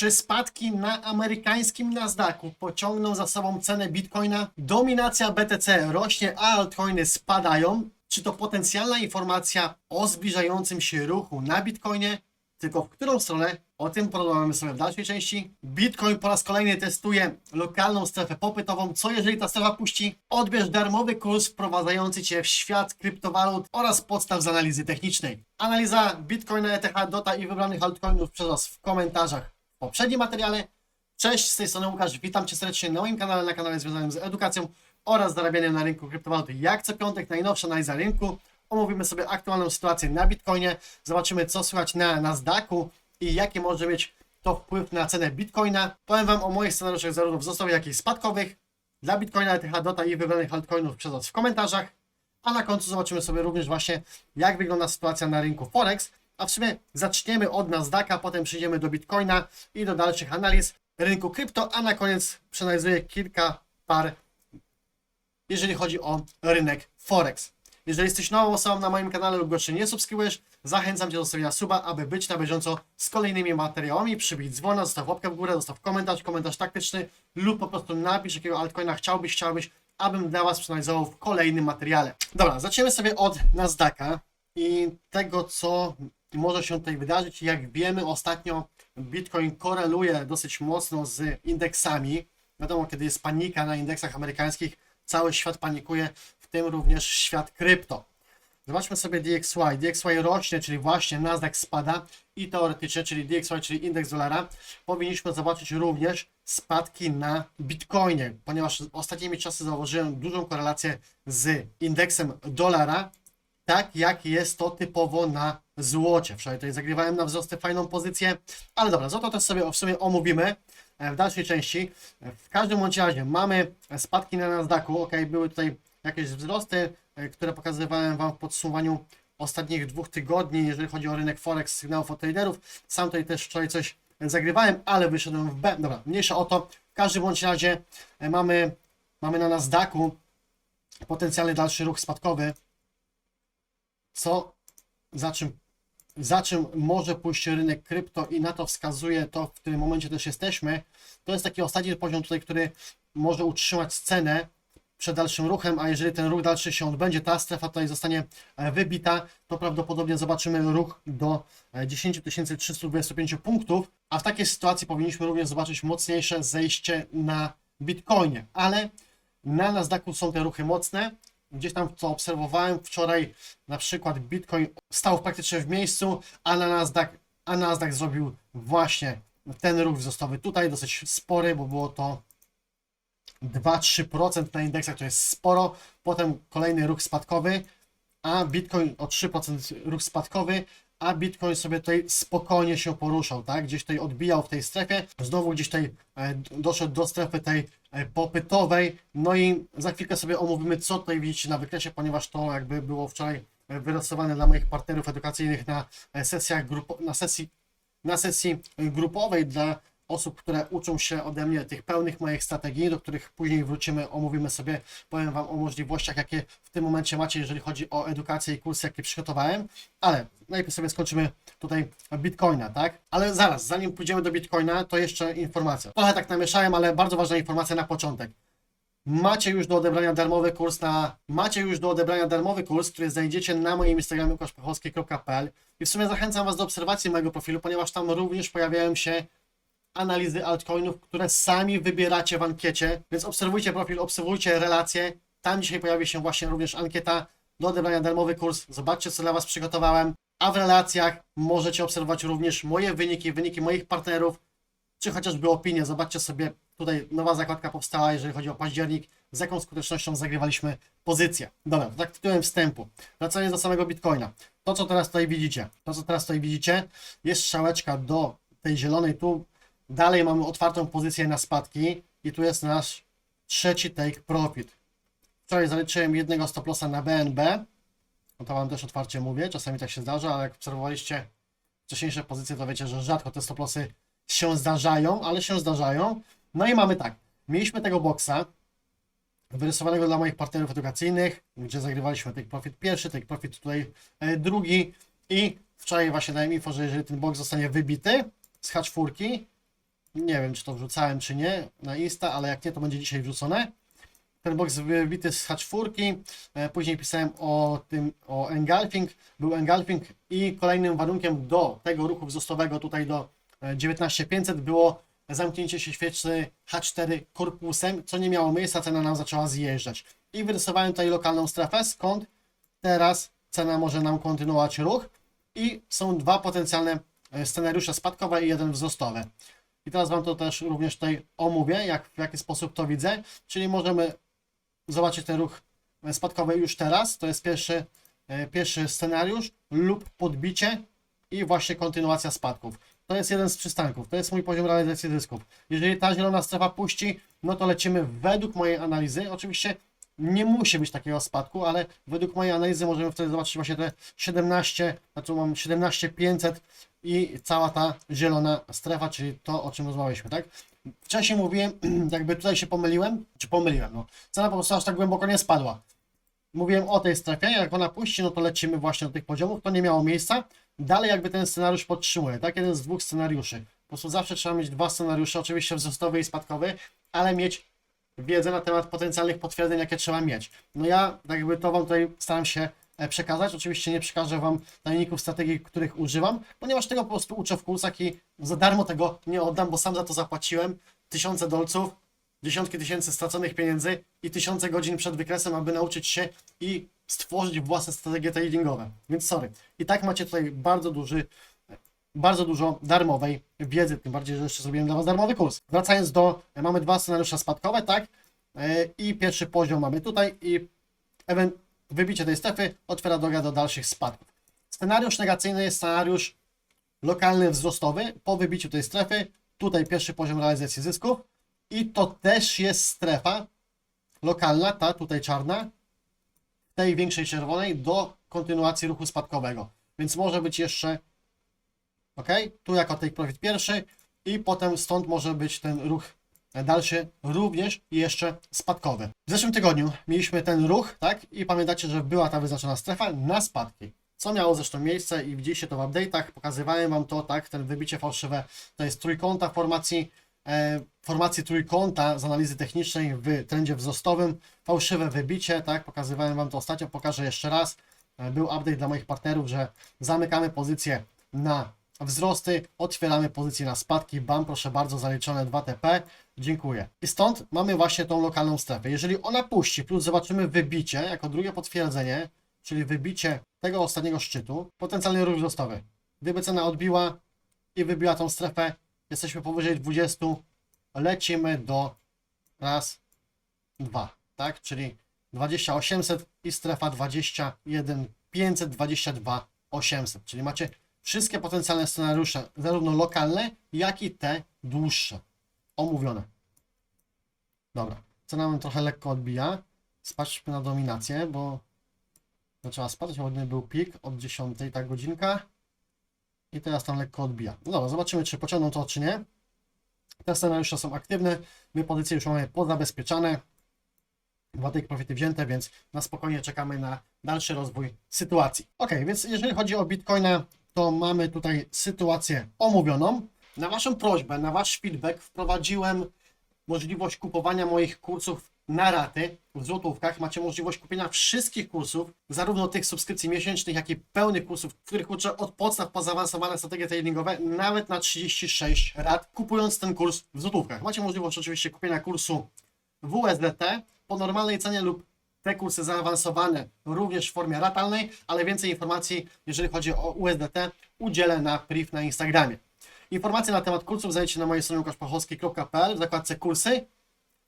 Czy spadki na amerykańskim Nasdaqu pociągną za sobą cenę Bitcoina? Dominacja BTC rośnie, a altcoiny spadają. Czy to potencjalna informacja o zbliżającym się ruchu na Bitcoinie? Tylko w którą stronę? O tym porozmawiamy sobie w dalszej części. Bitcoin po raz kolejny testuje lokalną strefę popytową. Co jeżeli ta strefa puści? Odbierz darmowy kurs wprowadzający Cię w świat kryptowalut oraz podstaw z analizy technicznej. Analiza Bitcoina, ETH, DOTA i wybranych altcoinów przez Was w komentarzach poprzednim materiale. Cześć, z tej strony Łukasz, witam Cię serdecznie na moim kanale, na kanale związanym z edukacją oraz zarabianiem na rynku kryptowaluty. Jak co piątek, najnowsza analiza rynku. Omówimy sobie aktualną sytuację na Bitcoinie, zobaczymy co słychać na Nasdaqu i jaki może mieć to wpływ na cenę Bitcoina. Powiem Wam o moich scenariuszach zarówno wzrostowych, jak i spadkowych dla Bitcoina, ETH, DOTA i wybranych altcoinów przez Was w komentarzach. A na końcu zobaczymy sobie również właśnie jak wygląda sytuacja na rynku Forex. A w sumie zaczniemy od Nasdaqa, potem przejdziemy do Bitcoina i do dalszych analiz rynku krypto, a na koniec przeanalizuję kilka par, jeżeli chodzi o rynek Forex. Jeżeli jesteś nową osobą na moim kanale lub go jeszcze nie subskrybujesz, zachęcam Cię do zostawienia suba, aby być na bieżąco z kolejnymi materiałami, przybić dzwona, zostaw łapkę w górę, zostaw komentarz, komentarz taktyczny lub po prostu napisz jakiego altcoina chciałbyś, chciałbyś, abym dla Was przeanalizował w kolejnym materiale. Dobra, zaczniemy sobie od Nasdaqa i tego, co może się tutaj wydarzyć. Jak wiemy, ostatnio Bitcoin koreluje dosyć mocno z indeksami. Wiadomo, kiedy jest panika na indeksach amerykańskich, cały świat panikuje, w tym również świat krypto. Zobaczmy sobie DXY. DXY rośnie, czyli właśnie Nasdaq spada i teoretycznie, czyli DXY, czyli indeks dolara, powinniśmy zobaczyć również spadki na Bitcoinie, ponieważ ostatnimi czasy zauważyłem dużą korelację z indeksem dolara, tak jak jest to typowo na złocie. Wczoraj tutaj zagrywałem na wzrosty fajną pozycję, ale dobra, złoto też sobie w sumie omówimy e, w dalszej części. W każdym bądź razie mamy spadki na Nasdaqu, ok, były tutaj jakieś wzrosty, e, które pokazywałem Wam w podsumowaniu ostatnich dwóch tygodni, jeżeli chodzi o rynek Forex, sygnałów od traderów. Sam tutaj też wczoraj coś zagrywałem, ale wyszedłem w B. Dobra, mniejsza o to. W każdym bądź razie e, mamy, mamy na Nasdaqu potencjalny dalszy ruch spadkowy, co za czym, za czym może pójść rynek krypto i na to wskazuje to, w którym momencie też jesteśmy. To jest taki ostatni poziom tutaj, który może utrzymać cenę przed dalszym ruchem, a jeżeli ten ruch dalszy się odbędzie, ta strefa tutaj zostanie e, wybita, to prawdopodobnie zobaczymy ruch do e, 10 325 punktów, a w takiej sytuacji powinniśmy również zobaczyć mocniejsze zejście na Bitcoinie, ale na Nasdaqu są te ruchy mocne. Gdzieś tam co obserwowałem wczoraj, na przykład Bitcoin stał praktycznie w miejscu, a na Nasdaq, a Nasdaq zrobił właśnie ten ruch wzrostowy tutaj, dosyć spory, bo było to 2-3% na indeksach, to jest sporo. Potem kolejny ruch spadkowy, a Bitcoin o 3% ruch spadkowy, a Bitcoin sobie tutaj spokojnie się poruszał, tak? Gdzieś tutaj odbijał w tej strefie, znowu gdzieś tutaj e, doszedł do strefy tej popytowej, no i za chwilkę sobie omówimy, co tutaj widzicie na wykresie, ponieważ to jakby było wczoraj e, wylosowane dla moich partnerów edukacyjnych na e, sesjach grupo- na sesji na sesji grupowej dla osób, które uczą się ode mnie tych pełnych moich strategii, do których później wrócimy, omówimy sobie, powiem Wam o możliwościach, jakie w tym momencie macie, jeżeli chodzi o edukację i kursy, jakie przygotowałem, ale najpierw sobie skończymy tutaj Bitcoina, tak? Ale zaraz, zanim pójdziemy do Bitcoina, to jeszcze informacja. Trochę tak namieszałem, ale bardzo ważna informacja na początek. Macie już do odebrania darmowy kurs na. Macie już do odebrania darmowy kurs, który znajdziecie na moim Instagramie koszpachowski.pl i w sumie zachęcam Was do obserwacji mojego profilu, ponieważ tam również pojawiają się analizy altcoinów, które sami wybieracie w ankiecie, więc obserwujcie profil, obserwujcie relacje. Tam dzisiaj pojawi się właśnie również ankieta do odebrania darmowy kurs. Zobaczcie, co dla Was przygotowałem. A w relacjach możecie obserwować również moje wyniki, wyniki moich partnerów, czy chociażby opinie. Zobaczcie sobie, tutaj nowa zakładka powstała, jeżeli chodzi o październik, z jaką skutecznością zagrywaliśmy pozycję. Dobra, tak tytułem wstępu. Wracając do samego Bitcoina. To, co teraz tutaj widzicie, to, co teraz tutaj widzicie, jest strzałeczka do tej zielonej tu. Dalej mamy otwartą pozycję na spadki i tu jest nasz trzeci take profit. Wczoraj zaliczyłem jednego stop lossa na BNB. No to wam też otwarcie mówię, czasami tak się zdarza, ale jak obserwowaliście wcześniejsze pozycje, to wiecie, że rzadko te stop lossy się zdarzają, ale się zdarzają. No i mamy tak, mieliśmy tego boksa, wyrysowanego dla moich partnerów edukacyjnych, gdzie zagrywaliśmy take profit pierwszy, take profit tutaj e, drugi i wczoraj właśnie dałem info, że jeżeli ten box zostanie wybity z H4, Nie wiem, czy to wrzucałem, czy nie na Insta, ale jak nie, to będzie dzisiaj wrzucone. Ten box wybity z H4. E, Później pisałem o tym, o engulfing. Był engulfing i kolejnym warunkiem do tego ruchu wzrostowego tutaj do e, 19500 było zamknięcie się świecy H4 korpusem, co nie miało miejsca, cena nam zaczęła zjeżdżać. I wyrysowałem tutaj lokalną strefę, skąd teraz cena może nam kontynuować ruch i są dwa potencjalne e, scenariusze spadkowe i jeden wzrostowy. I teraz Wam to też również tutaj omówię, jak, w jaki sposób to widzę, czyli możemy zobaczyć ten ruch e, spadkowy już teraz, to jest pierwszy, e, pierwszy scenariusz lub podbicie i właśnie kontynuacja spadków. To jest jeden z przystanków, to jest mój poziom realizacji zysków. Jeżeli ta zielona strefa puści, no to lecimy według mojej analizy. Oczywiście nie musi być takiego spadku, ale według mojej analizy możemy wtedy zobaczyć właśnie te 17, znaczy mam 17500 i cała ta zielona strefa, czyli to, o czym rozmawialiśmy, tak? Wcześniej mówiłem, jakby tutaj się pomyliłem, czy pomyliłem, no. Cena po prostu aż tak głęboko nie spadła. Mówiłem o tej strefie, jak ona puści, no to lecimy właśnie do tych poziomów, to nie miało miejsca. Dalej jakby ten scenariusz podtrzymuje, tak? Jeden z dwóch scenariuszy. Po prostu zawsze trzeba mieć dwa scenariusze, oczywiście wzrostowy i spadkowy, ale mieć wiedzę na temat potencjalnych potwierdzeń, jakie trzeba mieć. No ja tak jakby to Wam tutaj staram się przekazać. Oczywiście nie przekażę Wam tajników strategii, których używam, ponieważ tego po prostu uczę w kursach i za darmo tego nie oddam, bo sam za to zapłaciłem tysiące dolców, dziesiątki tysięcy straconych pieniędzy i tysiące godzin przed wykresem, aby nauczyć się i stworzyć własne strategie tradingowe. Więc sorry. I tak macie tutaj bardzo duży bardzo dużo darmowej wiedzy, tym bardziej, że jeszcze zrobiłem dla Was darmowy kurs. Wracając do, mamy dwa scenariusze spadkowe, tak? E, I pierwszy poziom mamy tutaj i wybicie tej strefy otwiera drogę do dalszych spadków. Scenariusz negacyjny jest scenariusz lokalny wzrostowy po wybiciu tej strefy. Tutaj pierwszy poziom realizacji zysków i to też jest strefa lokalna, ta tutaj czarna, tej większej czerwonej do kontynuacji ruchu spadkowego. Więc może być jeszcze ok? Tu jako take profit pierwszy i potem stąd może być ten ruch dalszy również jeszcze spadkowy. W zeszłym tygodniu mieliśmy ten ruch, tak? I pamiętacie, że była ta wyznaczona strefa na spadki. Co miało zresztą miejsce i widzieliście to w update'ach, pokazywałem Wam to, tak? Ten wybicie fałszywe to jest trójkąta formacji, e, formacji trójkąta z analizy technicznej w trendzie wzrostowym, fałszywe wybicie, tak? Pokazywałem Wam to ostatnio, pokażę jeszcze raz. E, Był update dla moich partnerów, że zamykamy pozycję na wzrosty, otwieramy pozycję na spadki, bam, proszę bardzo, zaliczone 2 TP, dziękuję. I stąd mamy właśnie tą lokalną strefę. Jeżeli ona puści, plus zobaczymy wybicie, jako drugie potwierdzenie, czyli wybicie tego ostatniego szczytu, potencjalny ruch wzrostowy. Gdyby cena odbiła i wybiła tą strefę, jesteśmy powyżej 20, lecimy do raz, dwa, tak, czyli 20800 i strefa 21 522 800, czyli macie wszystkie potencjalne scenariusze, zarówno lokalne, jak i te dłuższe, omówione. Dobra, cena nam trochę lekko odbija. Spatrzmy na dominację, bo zaczęła spadać, ładny był pik od 10, ta godzinka. I teraz tam lekko odbija. No dobra, zobaczymy, czy pociągną to, czy nie. Te scenariusze są aktywne, my pozycje już mamy pozabezpieczane, take profity wzięte, więc na spokojnie czekamy na dalszy rozwój sytuacji. Ok, więc jeżeli chodzi o Bitcoina, to mamy tutaj sytuację omówioną. Na Waszą prośbę, na Wasz feedback wprowadziłem możliwość kupowania moich kursów na raty w złotówkach. Macie możliwość kupienia wszystkich kursów, zarówno tych subskrypcji miesięcznych, jak i pełnych kursów, w których uczę od podstaw po zaawansowane strategie tradingowe, nawet na 36 rat, kupując ten kurs w złotówkach. Macie możliwość oczywiście kupienia kursu w USDT po normalnej cenie lub te kursy zaawansowane również w formie ratalnej, ale więcej informacji, jeżeli chodzi o USDT, udzielę na priv na Instagramie. Informacje na temat kursów znajdziecie na mojej stronie łukaszpachowski.pl w zakładce kursy.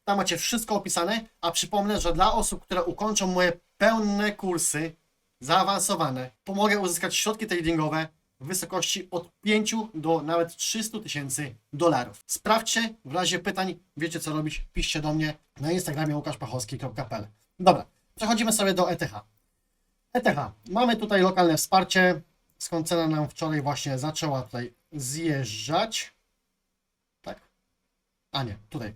Tam macie wszystko opisane, a przypomnę, że dla osób, które ukończą moje pełne kursy, zaawansowane, pomogę uzyskać środki tradingowe w wysokości od 5 do nawet 300 tysięcy dolarów. Sprawdźcie, w razie pytań wiecie co robić, piszcie do mnie na Instagramie łukaszpachowski.pl Dobra, przechodzimy sobie do ETH. ETH. Mamy tutaj lokalne wsparcie, skąd cena nam wczoraj właśnie zaczęła tutaj zjeżdżać. Tak? A nie, tutaj.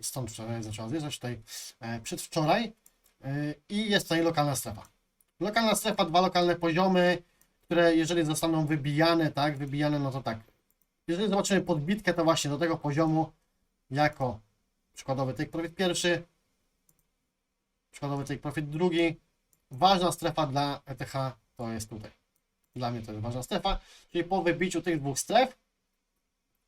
Stąd wczoraj zaczęła zjeżdżać, tutaj e, przedwczoraj. E, I jest tutaj lokalna strefa. Lokalna strefa, dwa lokalne poziomy, które jeżeli zostaną wybijane, tak, wybijane, no to tak. Jeżeli zobaczymy podbitkę, to właśnie do tego poziomu jako przykładowy take profit pierwszy, przykładowy take profit drugi. Ważna strefa dla ETH to jest tutaj. Dla mnie to jest ważna strefa, czyli po wybiciu tych dwóch stref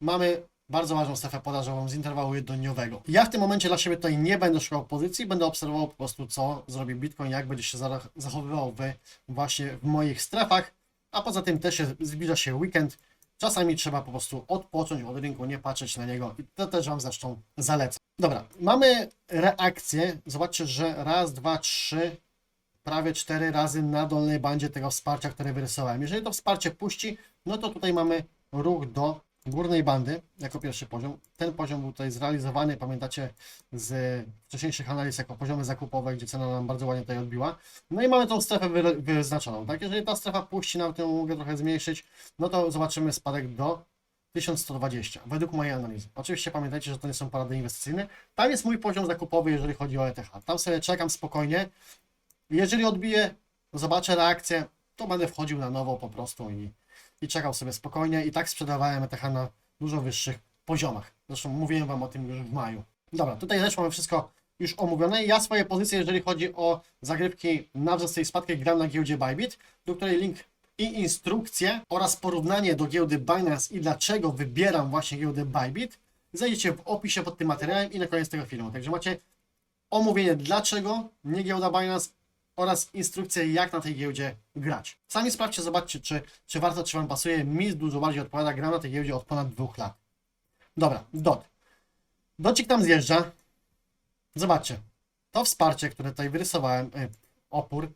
mamy bardzo ważną strefę podażową z interwału jednodniowego. Ja w tym momencie dla siebie tutaj nie będę szukał pozycji, będę obserwował po prostu co zrobi Bitcoin, jak będzie się zachowywał w, właśnie w moich strefach, a poza tym też się, zbliża się weekend, czasami trzeba po prostu odpocząć od rynku, nie patrzeć na niego. I to też Wam zresztą zalecam. Dobra, mamy reakcję, zobaczcie, że raz, dwa, trzy, prawie cztery razy na dolnej bandzie tego wsparcia, które wyrysowałem. Jeżeli to wsparcie puści, no to tutaj mamy ruch do górnej bandy jako pierwszy poziom. Ten poziom był tutaj zrealizowany, pamiętacie, z wcześniejszych analiz jako poziomy zakupowe, gdzie cena nam bardzo ładnie tutaj odbiła. No i mamy tą strefę wy- wyznaczoną, tak? Jeżeli ta strefa puści, nam tę mogę trochę zmniejszyć, no to zobaczymy spadek do 1120, według mojej analizy. Oczywiście pamiętajcie, że to nie są parady inwestycyjne. Tam jest mój poziom zakupowy, jeżeli chodzi o ETH. Tam sobie czekam spokojnie. Jeżeli odbiję, zobaczę reakcję, to będę wchodził na nowo po prostu i, i czekał sobie spokojnie. I tak sprzedawałem ETH na dużo wyższych poziomach. Zresztą mówiłem Wam o tym już w maju. Dobra, tutaj też mamy wszystko już omówione. Ja swoje pozycje, jeżeli chodzi o zagrywki na wzrost i spadki, gram na giełdzie Bybit, do której link i instrukcje oraz porównanie do giełdy Binance i dlaczego wybieram właśnie giełdę Bybit znajdziecie w opisie pod tym materiałem i na koniec tego filmu. Także macie omówienie dlaczego nie giełda Binance oraz instrukcje jak na tej giełdzie grać. Sami sprawdźcie, zobaczcie czy, czy warto, czy Wam pasuje. Mi dużo bardziej odpowiada, gram na tej giełdzie od ponad dwóch lat. Dobra, DOT. Docik tam zjeżdża. Zobaczcie. To wsparcie, które tutaj wyrysowałem, y, opór,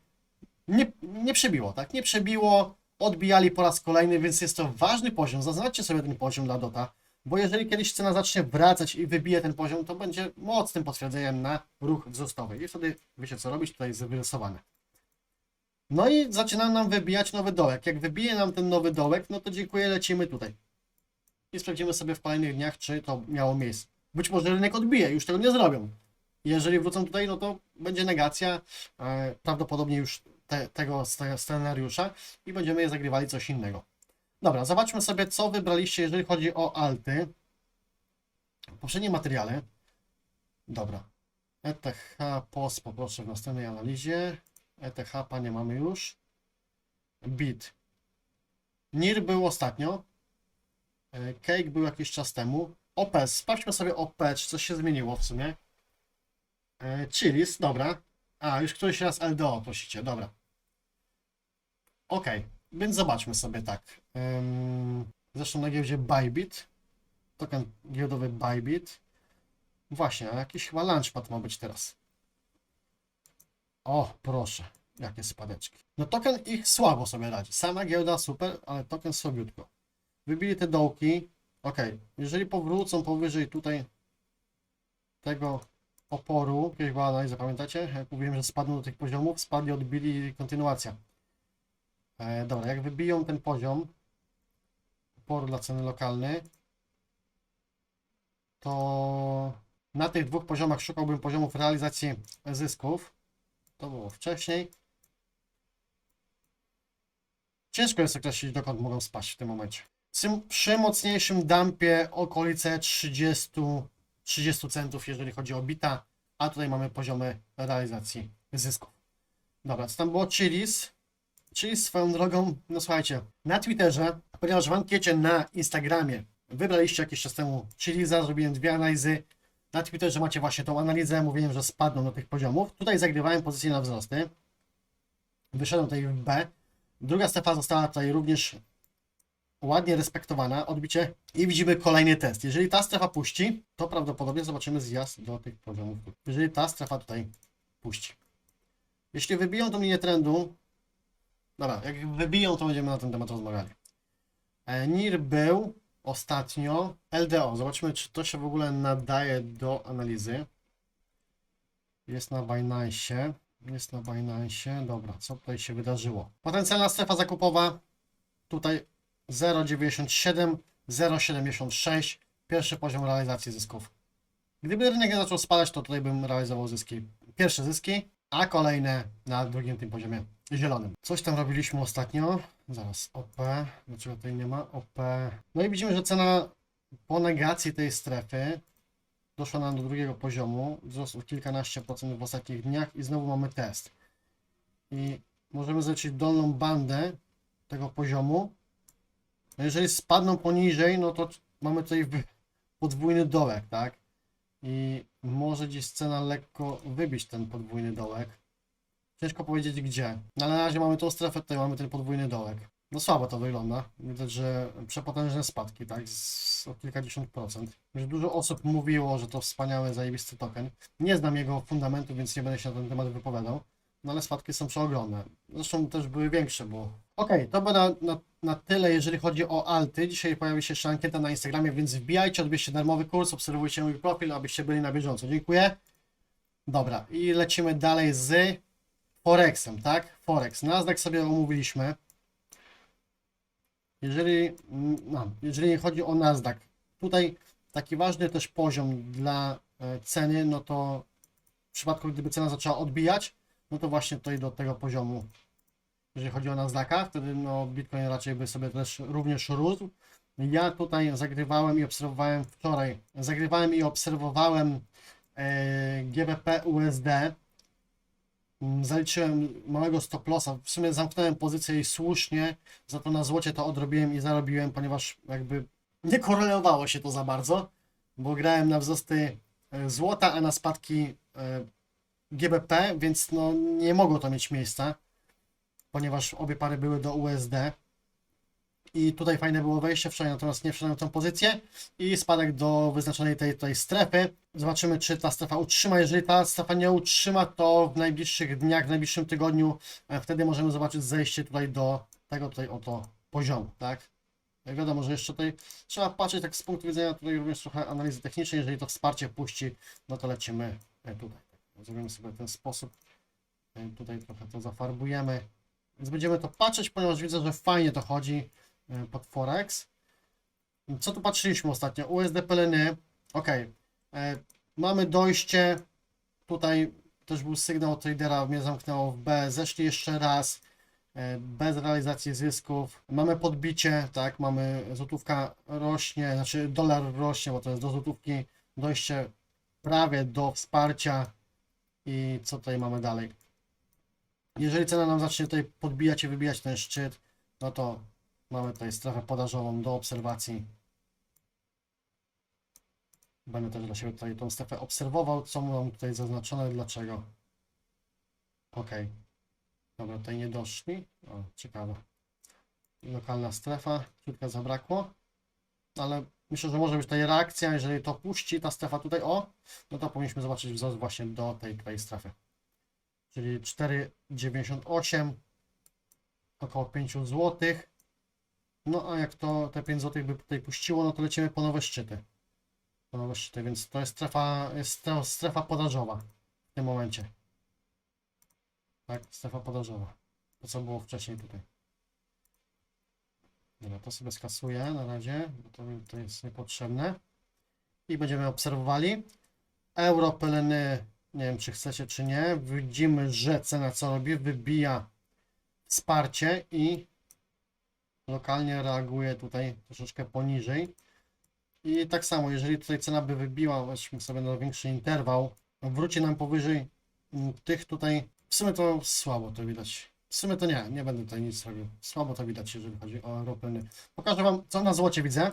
nie, nie przebiło, tak? Nie przebiło, odbijali po raz kolejny, więc jest to ważny poziom. Zaznaczcie sobie ten poziom dla DOTA, bo jeżeli kiedyś cena zacznie wracać i wybije ten poziom, to będzie mocnym potwierdzeniem na ruch wzrostowy. I wtedy wiecie co robić, tutaj jest wyrysowane. No i zaczyna nam wybijać nowy dołek. Jak wybije nam ten nowy dołek, no to dziękuję, lecimy tutaj. I sprawdzimy sobie w kolejnych dniach, czy to miało miejsce. Być może rynek odbije, już tego nie zrobią. Jeżeli wrócą tutaj, no to będzie negacja, e, prawdopodobnie już te, tego scenariusza i będziemy je zagrywali coś innego. Dobra, zobaczmy sobie, co wybraliście, jeżeli chodzi o alty. W poprzednim materiale. Dobra. ETH POS poproszę w następnej analizie. ETH panie mamy już. BIT. NIR był ostatnio. E, Cake był jakiś czas temu. OPS. Sprawdźmy sobie OP, czy coś się zmieniło w sumie. E, Chilis, dobra. A, już któryś raz LDO prosicie, dobra. Ok, więc zobaczmy sobie tak. Zresztą na giełdzie Bybit. Token giełdowy Bybit. Właśnie, a jakiś chyba launchpad ma być teraz. O, proszę, jakie spadeczki. No token ich słabo sobie radzi. Sama giełda super, ale token słabiutko. Wybili te dołki. Ok, jeżeli powrócą powyżej tutaj tego oporu, kiedyś była analiza, pamiętacie? Jak mówiłem, że spadną do tych poziomów, spadli, odbili kontynuacja. E, dobra, jak wybiją ten poziom oporu dla ceny lokalnej, to na tych dwóch poziomach szukałbym poziomów realizacji zysków. To było wcześniej. Ciężko jest określić, dokąd mogą spaść w tym momencie. Przy, mocniejszym dumpie okolice 30, 30 centów, jeżeli chodzi o bita, a tutaj mamy poziomy realizacji zysków. Dobra, co tam było? Chilis. Chilis swoją drogą, no słuchajcie, na Twitterze, ponieważ w ankiecie na Instagramie wybraliście jakiś czas temu Chilisa, zrobiłem dwie analizy. Na Twitterze macie właśnie tą analizę, mówiłem, że spadną do tych poziomów. Tutaj zagrywałem pozycję na wzrosty. Wyszedłem tutaj w B. Druga strefa została tutaj również ładnie respektowana, odbicie i widzimy kolejny test. Jeżeli ta strefa puści, to prawdopodobnie zobaczymy zjazd do tych poziomów. Jeżeli ta strefa tutaj puści. Jeśli wybiją tą linię trendu, dobra, jak wybiją, to będziemy na ten temat rozmawiali. E, NIR był ostatnio LDO. Zobaczmy, czy to się w ogóle nadaje do analizy. Jest na Binance. Jest na Binance. Dobra, co tutaj się wydarzyło? Potencjalna strefa zakupowa tutaj 0,97, 0,76. Pierwszy poziom realizacji zysków. Gdyby rynek zaczął spadać, to tutaj bym realizował zyski. Pierwsze zyski, a kolejne na drugim tym poziomie zielonym. Coś tam robiliśmy ostatnio. zaraz, OP, dlaczego tutaj nie ma? OP. No i widzimy, że cena po negacji tej strefy doszła nam do drugiego poziomu, wzrost o kilkanaście procent w ostatnich dniach i znowu mamy test. I możemy zobaczyć dolną bandę tego poziomu. No jeżeli spadną poniżej, no to mamy tutaj podwójny dołek, tak? I może gdzieś cena lekko wybić ten podwójny dołek. Ciężko powiedzieć gdzie. No ale na razie mamy tą strefę, tutaj mamy ten podwójny dołek. No słabo to wygląda. Widać, że przepotężne spadki, tak? Z, o kilkadziesiąt procent. Już dużo osób mówiło, że to wspaniały, zajebisty token. Nie znam jego fundamentu, więc nie będę się na ten temat wypowiadał. No ale spadki są przeogromne. Zresztą też były większe, bo... Okej, to by na, na, na tyle, jeżeli chodzi o alty. Dzisiaj pojawi się jeszcze ankieta na Instagramie, więc wbijajcie, odbierzcie darmowy kurs, obserwujcie mój profil, abyście byli na bieżąco. Dziękuję. Dobra, i lecimy dalej z Forexem, tak? Forex. Nasdaq sobie omówiliśmy. Jeżeli, no, jeżeli chodzi o Nasdaq, tutaj taki ważny też poziom dla e, ceny, no to w przypadku gdyby cena zaczęła odbijać, no to właśnie tutaj do tego poziomu, jeżeli chodzi o Nasdaqa, wtedy no Bitcoin raczej by sobie też również rósł. Ja tutaj zagrywałem i obserwowałem wczoraj, zagrywałem i obserwowałem e, GBP USD. Zaliczyłem małego stop lossa. W sumie zamknąłem pozycję i słusznie, za to na złocie to odrobiłem i zarobiłem, ponieważ jakby nie korelowało się to za bardzo, bo grałem na wzrosty e, złota, a na spadki e, GBP, więc no nie mogło to mieć miejsca, ponieważ obie pary były do USD. I tutaj fajne było wejście wczoraj, natomiast nie wszedłem w tą pozycję i spadek do wyznaczonej tej, tej strefy. Zobaczymy, czy ta strefa utrzyma. Jeżeli ta strefa nie utrzyma, to w najbliższych dniach, w najbliższym tygodniu, e, wtedy możemy zobaczyć zejście tutaj do tego tutaj oto poziomu, tak? Jak wiadomo, że jeszcze tutaj trzeba patrzeć tak z punktu widzenia tutaj również trochę analizy technicznej. Jeżeli to wsparcie puści, no to lecimy e, tutaj. Zrobimy sobie w ten sposób. E, Tutaj trochę to zafarbujemy. Więc będziemy to patrzeć, ponieważ widzę, że fajnie to chodzi e, pod Forex. Co tu patrzyliśmy ostatnio? USD PLN. Ok. Mamy dojście. Tutaj też był sygnał tradera, mnie zamknęło w B. Zeszli jeszcze raz. e, Bez realizacji zysków. Mamy podbicie, tak, mamy złotówka rośnie, znaczy dolar rośnie, bo to jest do złotówki dojście prawie do wsparcia. I co tutaj mamy dalej? Jeżeli cena nam zacznie tutaj podbijać i wybijać ten szczyt, no to mamy tutaj strefę podażową do obserwacji. Będę też dla siebie tutaj tą strefę obserwował, co mam tutaj zaznaczone, dlaczego. Ok. Dobra, tutaj nie doszli. O, ciekawe. Lokalna strefa, kilka zabrakło. Ale myślę, że może być tutaj reakcja, jeżeli to puści ta strefa tutaj, o, no to powinniśmy zobaczyć wzrost właśnie do tej tutaj strefy. Czyli 4,98 około 5 zł. No a jak to te 5 zł by tutaj puściło, no to lecimy po nowe szczyty. Po nowe szczyty, więc to jest strefa, jest strefa podażowa w tym momencie. Tak, strefa podażowa. To co było wcześniej tutaj. Dobra, to sobie skasuję na razie, bo to to jest niepotrzebne. I będziemy obserwowali. Euro PLN, nie wiem czy chcecie czy nie. Widzimy, że cena co robi, wybija wsparcie i lokalnie reaguje tutaj troszeczkę poniżej. I tak samo, jeżeli tutaj cena by wybiła, weźmy sobie na większy interwał, wróci nam powyżej mm, tych tutaj, w sumie to słabo to widać. W sumie to nie, nie będę tutaj nic robił. Słabo to widać, jeżeli chodzi o europeny. Pokażę Wam, co na złocie widzę.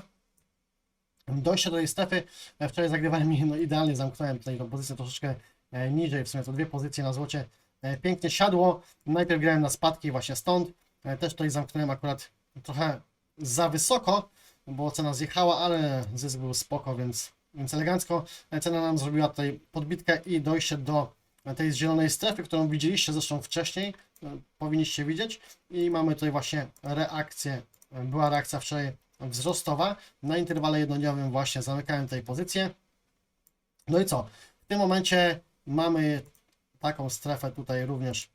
Dojście do tej strefy, e, wczoraj zagrywałem i no idealnie zamknąłem tutaj tą pozycję troszeczkę e, niżej, w sumie to dwie pozycje na złocie. E, Pięknie siadło, najpierw grałem na spadki właśnie stąd, też tutaj zamknąłem akurat trochę za wysoko, bo cena zjechała, ale zysk był spoko, więc, więc elegancko. Cena nam zrobiła tutaj podbitkę i dojście do tej zielonej strefy, którą widzieliście zresztą wcześniej, e, powinniście widzieć. I mamy tutaj właśnie reakcję, była reakcja wczoraj wzrostowa. Na interwale jednodniowym właśnie zamykałem tej pozycję. No i co? W tym momencie mamy taką strefę tutaj również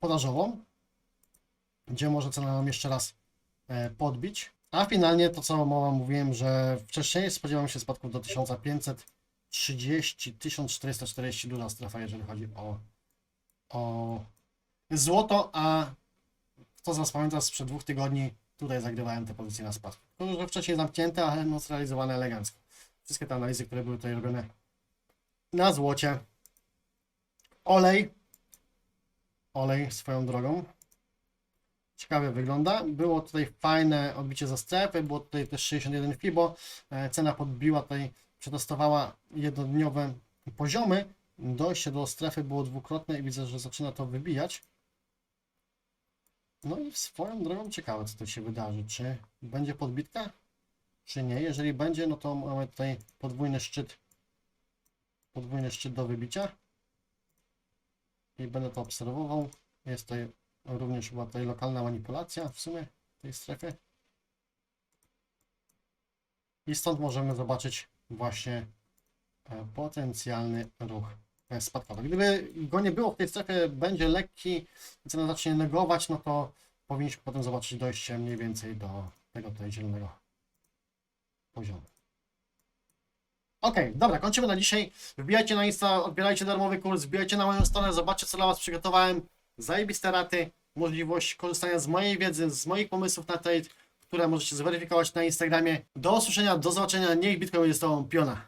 podażową, gdzie może cena nam jeszcze raz e, podbić. A finalnie to, co mowa mówiłem, że wcześniej spodziewam się spadków do 1530, 1440, duża strefa, jeżeli chodzi o, o złoto, a Kto z Was pamięta sprzed dwóch tygodni, tutaj zagrywałem te pozycje na spadku. Że wcześniej zamknięte, ale no zrealizowane elegancko. Wszystkie te analizy, które były tutaj robione na złocie. Olej. Olej swoją drogą. Ciekawie wygląda. Było tutaj fajne odbicie za strefy, było tutaj też 61 FIBO. E, Cena podbiła tutaj, przetestowała jednodniowe poziomy. Dojście do strefy było dwukrotne i widzę, że zaczyna to wybijać. No i swoją drogą ciekawe, co tu się wydarzy. Czy będzie podbitka, czy nie? Jeżeli będzie, no to mamy tutaj podwójny szczyt, podwójny szczyt do wybicia. I będę to obserwował. Jest tutaj również chyba tutaj lokalna manipulacja w sumie tej strefie. I stąd możemy zobaczyć właśnie e, potencjalny ruch e, spadkowy. Gdyby go nie było w tej strefie, będzie lekki, cena zacznie negować, no to powinniśmy potem zobaczyć dojście mniej więcej do tego tutaj zielonego poziomu. Okej, dobra, kończymy na dzisiaj. Wbijajcie na Insta, odbierajcie darmowy kurs, wbijajcie na moją stronę, zobaczcie co dla Was przygotowałem. Zajebiste raty, możliwość korzystania z mojej wiedzy, z moich pomysłów na trade, które możecie zweryfikować na Instagramie. Do usłyszenia, do zobaczenia, niech Bitcoin będzie z Tobą piona.